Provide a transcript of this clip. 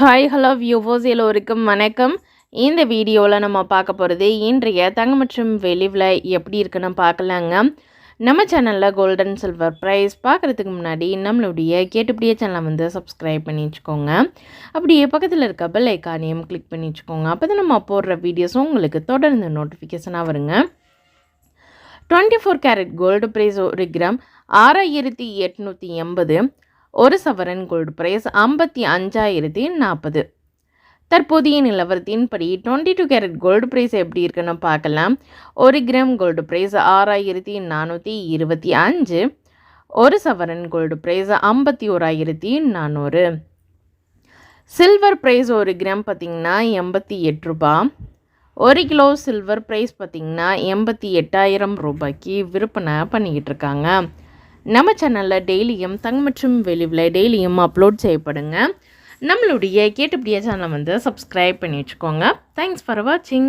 Hi hello வியூவோஸ் எல்லோருக்கும் வணக்கம். இந்த வீடியோவில் நம்ம பார்க்க போகிறது இன்றைய தங்க மற்றும் வெளிவில் எப்படி இருக்குன்னு பார்க்கலாங்க. நம்ம சேனலில் கோல்டன் சில்வர் ப்ரைஸ் பார்க்குறதுக்கு முன்னாடி நம்மளுடைய கேட்டுப்படியே சேனலை வந்து சப்ஸ்கிரைப் பண்ணி வச்சுக்கோங்க. அப்படியே பக்கத்தில் இருக்க பெல் ஐக்கானையும் கிளிக் பண்ணி வச்சுக்கோங்க. அப்போ தான் நம்ம போடுற வீடியோஸும் உங்களுக்கு தொடர்ந்து நோட்டிஃபிகேஷனாக வருங்க. Twenty four carat gold price ஒரு கிராம் ஆறாயிரத்தி எட்நூற்றி எண்பது. ஒரு சவரன் கோல்டு ப்ரைஸ் ஐம்பத்தி அஞ்சாயிரத்தி நாற்பது. தற்போதைய நிலவரத்தின்படி twenty two carat gold price எப்படி இருக்குன்னு பார்க்கலாம். ஒரு கிராம் கோல்டு ப்ரைஸ் ஆறாயிரத்தி நானூற்றி இருபத்தி அஞ்சு. ஒரு சவரன் கோல்டு ப்ரைஸ் ஐம்பத்தி ஓராயிரத்தி நானூறு. சில்வர் ப்ரைஸ் ஒரு கிராம் பார்த்திங்கன்னா எண்பத்தி எட்டு ரூபா. ஒரு கிலோ சில்வர் ப்ரைஸ் பார்த்திங்கன்னா எண்பத்தி எட்டாயிரம் ரூபாய்க்கு விற்பனை பண்ணிக்கிட்டு இருக்காங்க. நம்ம சேனலில் டெய்லியும் தங்க மற்றும் வெளிவில் டெய்லியும் அப்லோட் செய்யப்படுங்க. நம்மளுடைய கேட்டுப்படியா சேனலை வந்து சப்ஸ்கிரைப் பண்ணி வச்சுக்கோங்க. தேங்க்ஸ் ஃபார் வாட்சிங்